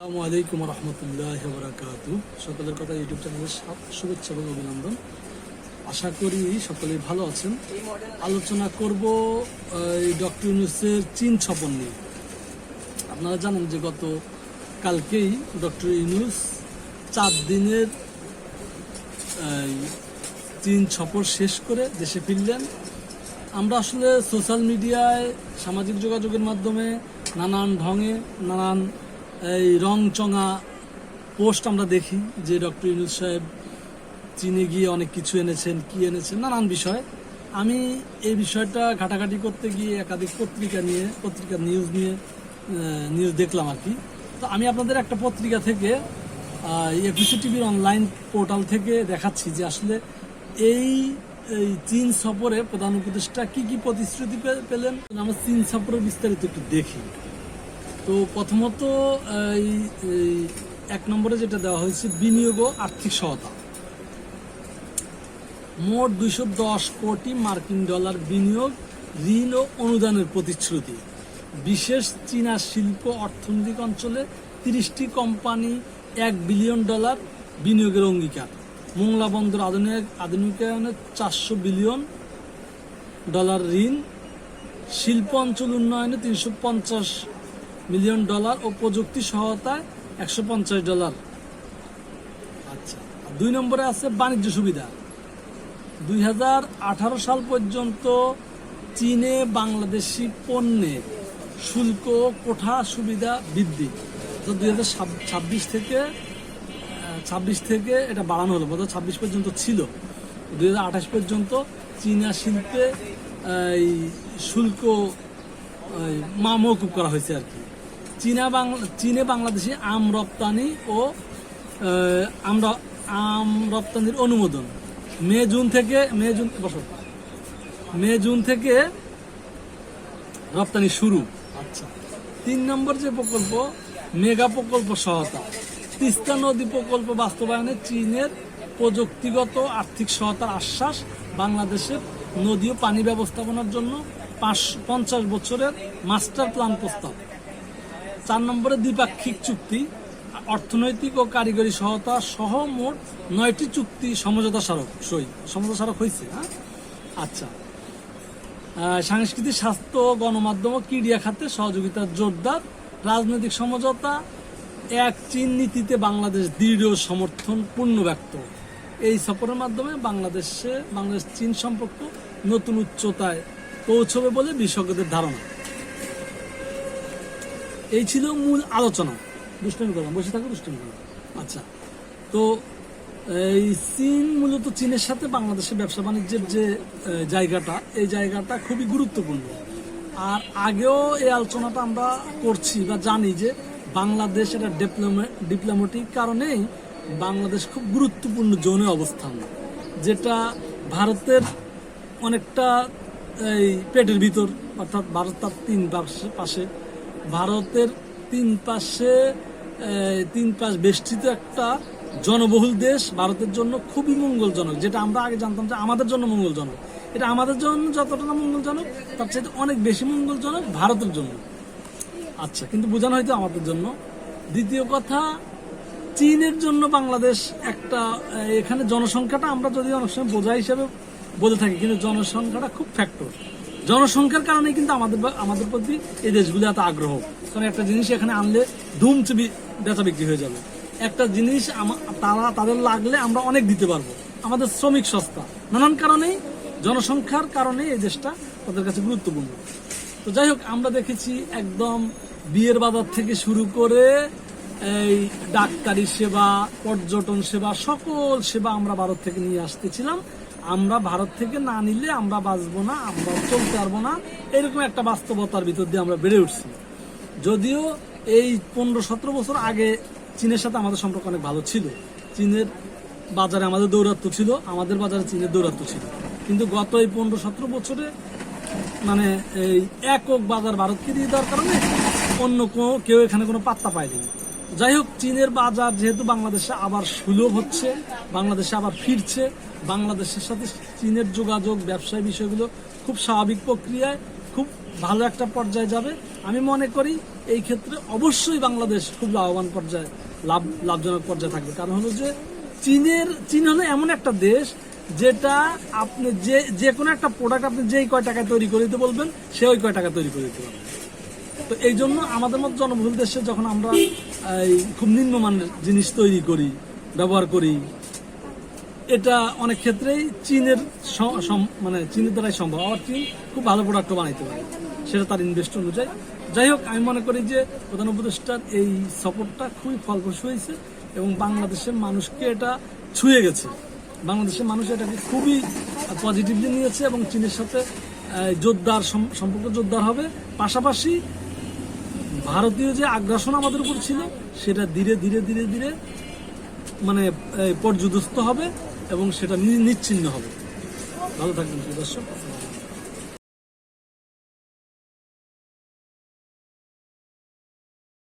আসসালামু আলাইকুম রহমতুল্লাহ বরাকাত। সকলের কথা ইউটিউব চ্যানেলের সব শুভেচ্ছা এবং অভিনন্দন। আশা করি সকলে ভালো আছেন। আলোচনা করব ডক্টর ইউনুসের চীন ছপন নিয়ে। আপনারা জানেন যে গত কালকেই ডক্টর ইউনুস চার দিনের চীন সফর শেষ করে দেশে ফিরলেন। আমরা আসলে সোশ্যাল মিডিয়ায় সামাজিক যোগাযোগের মাধ্যমে নানান ঢঙে, নানান এই রং চঙা পোস্ট আমরা দেখি যে ডক্টর ইউনুস সাহেব চীনে গিয়ে অনেক কিছু এনেছেন, কি এনেছেন, নানান বিষয়। আমি এই বিষয়টা ঘাটাঘাটি করতে গিয়ে একাধিক পত্রিকা নিয়ে, পত্রিকা নিউজ নিয়ে নিউজ দেখলাম আর কি। তো আমি আপনাদের একটা পত্রিকা থেকে একুশে টিভির অনলাইন পোর্টাল থেকে দেখাচ্ছি যে আসলে এই এই চীন সফরে প্রধান উপদেষ্টা কি কি প্রতিশ্রুতি পেলেন। আমরা চীন সফরের বিস্তারিত একটু দেখি। তো প্রথমত, এই এক নম্বরে যেটা দেওয়া হয়েছে, বিনিয়োগ আর্থিক সহায়তা। মোট দুইশো দশ কোটি মার্কিন ডলার বিনিয়োগ, ঋণ ও অনুদানের প্রতিশ্রুতি। বিশেষ চীনা শিল্প অর্থনৈতিক অঞ্চলে তিরিশটি কোম্পানি এক বিলিয়ন ডলার বিনিয়োগের অঙ্গীকার। মোংলা বন্দর আধুনিক, আধুনিকায়নে চারশো বিলিয়ন ডলার ঋণ। শিল্প অঞ্চল উন্নয়নে তিনশো পঞ্চাশ মিলিয়ন ডলার ও প্রযুক্তি সহায়তায় একশো পঞ্চাশ ডলার। আচ্ছা। দুই নম্বরে আছে বাণিজ্য সুবিধা। দুই হাজার আঠারো সাল পর্যন্ত চীনে বাংলাদেশি পণ্যে শুল্ক কোঠা সুবিধা বৃদ্ধি। তো দুই ছাব্বিশ থেকে ছাব্বিশ থেকে এটা বাড়ানো হলো বোধহয় ছাব্বিশ পর্যন্ত ছিল। দুই হাজার আঠাশ পর্যন্ত চীনা শিল্পে এই শুল্ক এই, মা মৌকুব করা হয়েছে আর কি। চীনা বাংলা চীনে বাংলাদেশে আম রপ্তানি ও আমরা আম রপ্তানির অনুমোদন। মে জুন থেকে মে জুন বসো। মে জুন থেকে রপ্তানি শুরু। আচ্ছা। তিন নম্বর যে প্রকল্প মেগা প্রকল্প সহায়তা। তিস্তা নদী প্রকল্প বাস্তবায়নে চীনের প্রযুক্তিগত আর্থিক সহায়তার আশ্বাস বাংলাদেশের নদী ও পানি ব্যবস্থাপনার জন্য পাঁচ পঞ্চাশ বছরের মাস্টার প্ল্যান প্রস্তাব। চার নম্বরে দ্বিপাক্ষিক চুক্তি, অর্থনৈতিক ও কারিগরি সহায়তা সহ মোট নয়টি চুক্তি সমঝোতা স্মারক, সই, সমঝোতা স্মারক হয়েছে হ্যাঁ? আচ্ছা। সাংস্কৃতিক স্বাস্থ্য গণমাধ্যম ও ক্রীড়া খাতে সহযোগিতা জোরদার, রাজনৈতিক সমঝোতা, এক চীন নীতিতে বাংলাদেশ দৃঢ় সমর্থন পূর্ণ ব্যক্ত। এই সফরের মাধ্যমে বাংলাদেশে বাংলাদেশ চীন সম্পর্ক নতুন উচ্চতায় পৌঁছবে বলে বিশেষজ্ঞদের ধারণা। এই ছিল মূল আলোচনা। দুষ্টামি করলাম, বসে থাকো, দুষ্টামি করলাম। আচ্ছা তো এই চীন মূলত চীনের সাথে বাংলাদেশের ব্যবসা বাণিজ্যের যে জায়গাটা, এই জায়গাটা খুবই গুরুত্বপূর্ণ। আর আগেও এই আলোচনাটা আমরা করছি বা জানি যে বাংলাদেশ এটা ডিপ্লোমেটিক কারণেই বাংলাদেশ খুব গুরুত্বপূর্ণ জোনে অবস্থান, যেটা ভারতের অনেকটা, এই পেটের ভিতর, অর্থাৎ ভারত তার তিন পাশে ভারতের তিন পাশে তিন পাশ বেষ্টিত একটা জনবহুল দেশ ভারতের জন্য খুবই মঙ্গলজনক, যেটা আমরা আগে জানতাম যে আমাদের জন্য মঙ্গলজনক। এটা আমাদের জন্য যতটা না মঙ্গলজনক, তার চাইতে অনেক বেশি মঙ্গলজনক ভারতের জন্য। আচ্ছা কিন্তু বোঝানো হয়তো আমাদের জন্য। দ্বিতীয় কথা, চীনের জন্য বাংলাদেশ একটা এখানে জনসংখ্যাটা আমরা যদি অনেক সময় বোঝা হিসেবে বলে থাকি, কিন্তু জনসংখ্যাটা খুব ফ্যাক্টর জনসংখ্যার কারণে কিন্তু আমাদের আমাদের প্রতি এই দেশগুলো এত আগ্রহ। কারণ একটা জিনিস এখানে আনলে ধুম চেপি বেচা বিক্রি হয়ে যাবে। একটা জিনিস তারা তাদের লাগলে আমরা অনেক দিতে পারব। আমাদের শ্রমিক সস্তা। নানান কারণেই জনসংখ্যার কারণে এই দেশটা তাদের কাছে গুরুত্বপূর্ণ। তো যাই হোক, আমরা দেখেছি একদম বিয়ের বাজার থেকে শুরু করে এই ডাক্তারি সেবা, পর্যটন সেবা, সকল সেবা আমরা ভারত থেকে নিয়ে আসতেছিলাম। আমরা ভারত থেকে না নিলে আমরা বাঁচবো না, আমরা চলতে পারব না। এরকম একটা বাস্তবতার ভিতর দিয়ে আমরা বেড়ে উঠছি। যদিও এই পনেরো সতেরো বছর আগে চীনের সাথে আমাদের সম্পর্ক অনেক ভালো ছিল। চীনের বাজারে আমাদের দৌরাত্ম ছিল, আমাদের বাজারে চীনের দৌরাত্ম ছিল। কিন্তু গত এই পনেরো সতেরো বছরে মানে এই একক বাজার ভারতকে দিয়ে দেওয়ার কারণে অন্য কেউ এখানে কোনো পাত্তা পায়নি। যাই হোক, চীনের বাজার যেহেতু বাংলাদেশে আবার সুলভ হচ্ছে, বাংলাদেশে আবার ফিরছে, বাংলাদেশের সাথে চীনের যোগাযোগ, ব্যবসায় বিষয়গুলো খুব স্বাভাবিক প্রক্রিয়ায় খুব ভালো একটা পর্যায়ে যাবে। আমি মনে করি এই ক্ষেত্রে অবশ্যই বাংলাদেশ খুব লাভবান পর্যায়ে, লাভ, লাভজনক পর্যায়ে থাকবে। কারণ হলো যে চীনের, চীন হলো এমন একটা দেশ যেটা আপনি যে যে কোনো একটা প্রোডাক্ট আপনি যেই কয় টাকায় তৈরি করে দিতে বলবেন, সে ওই কয় টাকা তৈরি করে দিতে পারবে তো এই জন্য আমাদের মতো জনবহুল দেশে যখন আমরা খুব নিম্নমানের জিনিস তৈরি করি, ব্যবহার করি, এটা অনেক ক্ষেত্রেই চীনের মানে চীনের দ্বারাই সম্ভব। আবার চীন খুব ভালো প্রোডাক্টও বানাইতে পারে। সেটা তার ইনভেস্ট অনুযায়ী। যাই হোক, আমি মনে করি যে প্রধান উপদেষ্টার এই সাপোর্টটা খুবই ফলপ্রসূ হয়েছে এবং বাংলাদেশের মানুষকে এটা ছুঁয়ে গেছে। বাংলাদেশের মানুষ এটাকে খুবই পজিটিভলি নিয়েছে এবং চীনের সাথে জোরদার সম- সম্পর্ক জোরদার হবে। পাশাপাশি ভারতীয় যে আগ্রাসন আমাদের উপর ছিল, সেটা ধীরে ধীরে ধীরে ধীরে মানে পর্যদস্ত হবে এবং সেটা নিচ্ছিন্ন হবে। ভালো থাকবেন দর্শক।